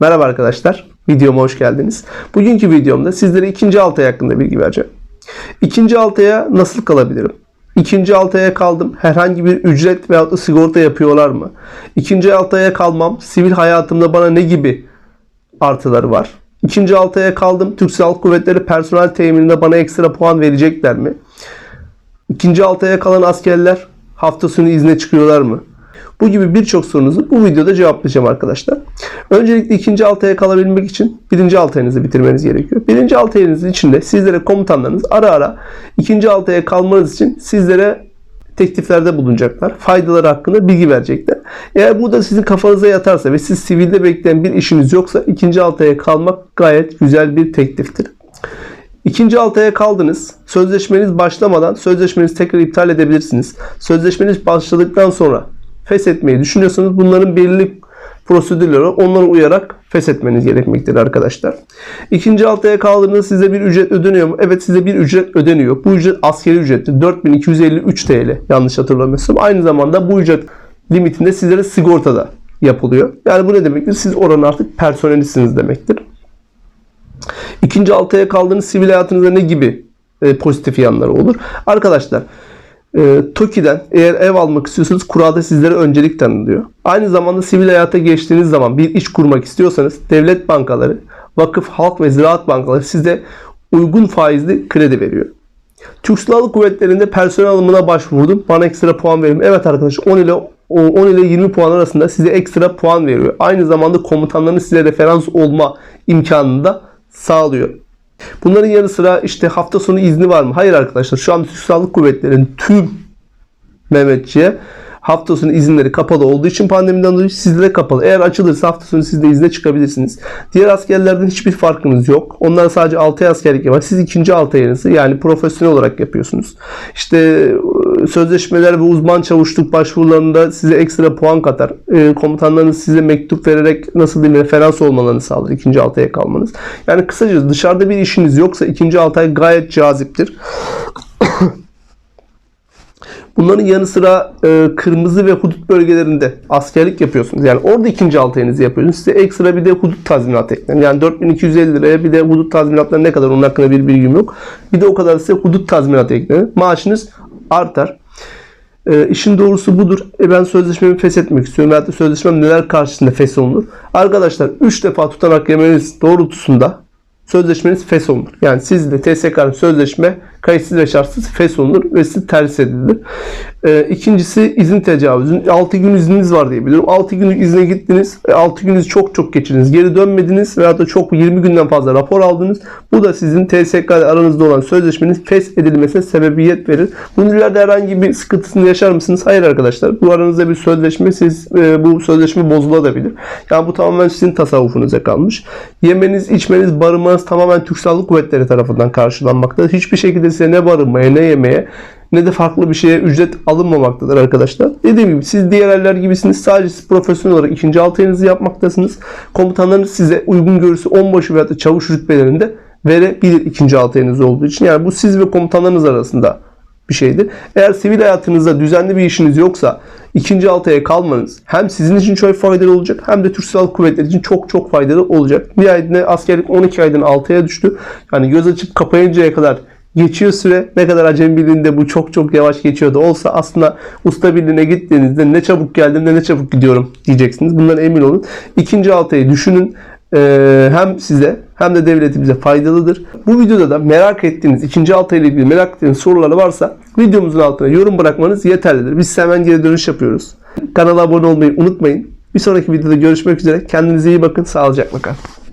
Merhaba arkadaşlar, videoma hoş geldiniz. Bugünkü videomda sizlere ikinci altı ay hakkında bilgi vereceğim. İkinci altı aya nasıl kalabilirim? İkinci altı aya kaldım. Herhangi bir ücret veyahut da sigorta yapıyorlar mı? İkinci altı aya kalmam, sivil hayatımda bana ne gibi artıları var? İkinci altı aya kaldım. Türk Silahlı Kuvvetleri personel temininde bana ekstra puan verecekler mi? İkinci altı aya kalan askerler hafta sonu izne çıkıyorlar mı? Bu gibi birçok sorunuzu bu videoda cevaplayacağım arkadaşlar. Öncelikle ikinci altı aya kalabilmek için birinci altı ayınızı bitirmeniz gerekiyor. Birinci altı ayınızın içinde sizlere komutanlarınız ara ara ikinci altı aya kalmanız için sizlere tekliflerde bulunacaklar. Faydaları hakkında bilgi verecekler. Eğer burada sizin kafanıza yatarsa ve siz sivilde bekleyen bir işiniz yoksa ikinci altı aya kalmak gayet güzel bir tekliftir. İkinci altı aya kaldınız. Sözleşmeniz başlamadan sözleşmenizi tekrar iptal edebilirsiniz. Sözleşmeniz başladıktan sonra feshetmeyi düşünüyorsanız bunların belirli prosedürleri onlara uyarak feshetmeniz gerekmektedir arkadaşlar. İkinci aya kaldığınızda size bir ücret ödeniyor mu? Evet size bir ücret ödeniyor. Bu ücret askeri ücrettir. 4253 TL yanlış hatırlamıyorsam. Aynı zamanda bu ücret limitinde sizlere sigorta da yapılıyor. Yani bu ne demektir? Siz oranın artık personelisiniz demektir. İkinci altı aya kaldığınız sivil hayatınızda ne gibi e, pozitif yanları olur? Arkadaşlar e, TOKİ'den eğer ev almak istiyorsanız kurada sizlere öncelik tanınıyor. Aynı zamanda sivil hayata geçtiğiniz zaman bir iş kurmak istiyorsanız devlet bankaları, vakıf, halk ve ziraat bankaları size uygun faizli kredi veriyor. Türk Silahlı Kuvvetleri'nde personel alımına başvurdum. Bana ekstra puan verin. Evet arkadaşlar 10 ile 10 ile 20 puan arasında size ekstra puan veriyor. Aynı zamanda komutanların size referans olma imkanını da sağlıyor. Bunların yanı sıra işte hafta sonu izni var mı? Hayır arkadaşlar. Şu an Türk Silahlı Kuvvetleri'nin tüm Mehmetçiğe hafta sonu izinleri kapalı olduğu için pandemiden dolayı sizlere kapalı. Eğer açılırsa hafta sonu siz de izne çıkabilirsiniz. Diğer askerlerden hiçbir farkınız yok. Onlar sadece 6 ay askerlik yapar. Siz ikinci 6 ayınızı yani profesyonel olarak yapıyorsunuz. İşte sözleşmeler ve uzman çavuşluk başvurularında size ekstra puan katar. E, komutanlarınız size mektup vererek nasıl diyeyim referans olmalarını sağlar ikinci 6 aya kalmanız. Yani kısacası dışarıda bir işiniz yoksa ikinci 6 ay gayet caziptir. Bunların yanı sıra e, kırmızı ve hudut bölgelerinde askerlik yapıyorsunuz. Yani orada ikinci altı ayınızı yapıyorsunuz. Size ekstra bir de hudut tazminatı eklenir. Yani 4250 liraya bir de hudut tazminatları ne kadar onun hakkında bir bilgim yok. Bir de o kadar size hudut tazminatı eklenir. Maaşınız artar. E, işin doğrusu budur. E, ben sözleşmemi feshetmek istiyorum. Veyahut da sözleşmem neler karşısında fesholunur. Arkadaşlar 3 defa tutanak yemeniz doğrultusunda sözleşmeniz fesholunur. Yani sizle TSK'nın sözleşme kayıtsız ve şartsız fesholunur ve size terhis edilir. Ee, ikincisi izin tecavüzün. 6 gün izniniz var diye biliyorum. 6 günlük izne gittiniz. 6 gününüzü çok çok geçirdiniz. Geri dönmediniz veya da çok 20 günden fazla rapor aldınız. Bu da sizin TSK ile aranızda olan sözleşmeniz fes edilmesine sebebiyet verir. Bunun herhangi bir sıkıntısını yaşar mısınız? Hayır arkadaşlar. Bu aranızda bir sözleşme. Siz e, bu sözleşme bozulabilir. Yani bu tamamen sizin tasavvufunuza kalmış. Yemeniz, içmeniz, barınmanız tamamen Türk Silahlı Kuvvetleri tarafından karşılanmaktadır. Hiçbir şekilde size ne barınmaya ne yemeye ne de farklı bir şeye ücret alınmamaktadır arkadaşlar. Dediğim gibi siz diğer eller gibisiniz. Sadece siz profesyonel olarak ikinci altı ayınızı yapmaktasınız. Komutanlarınız size uygun görürse onbaşı veya da çavuş rütbelerinde verebilir ikinci altı ayınız olduğu için. Yani bu siz ve komutanlarınız arasında bir şeydir. Eğer sivil hayatınızda düzenli bir işiniz yoksa ikinci altı aya kalmanız hem sizin için çok faydalı olacak hem de Türk Silahlı Kuvvetleri için çok çok faydalı olacak. Nihayetinde askerlik 12 aydan 6'ya düştü. Yani göz açıp kapayıncaya kadar geçiyor süre. Ne kadar acemi birliğinde bu çok çok yavaş geçiyor da olsa aslında usta birliğine gittiğinizde ne çabuk geldim ne ne çabuk gidiyorum diyeceksiniz. Bundan emin olun. İkinci altayı düşünün. Ee, hem size hem de devletimize faydalıdır. Bu videoda da merak ettiğiniz, ikinci altı ile ilgili merak ettiğiniz soruları varsa videomuzun altına yorum bırakmanız yeterlidir. Biz hemen geri dönüş yapıyoruz. Kanala abone olmayı unutmayın. Bir sonraki videoda görüşmek üzere. Kendinize iyi bakın. Sağlıcakla kalın.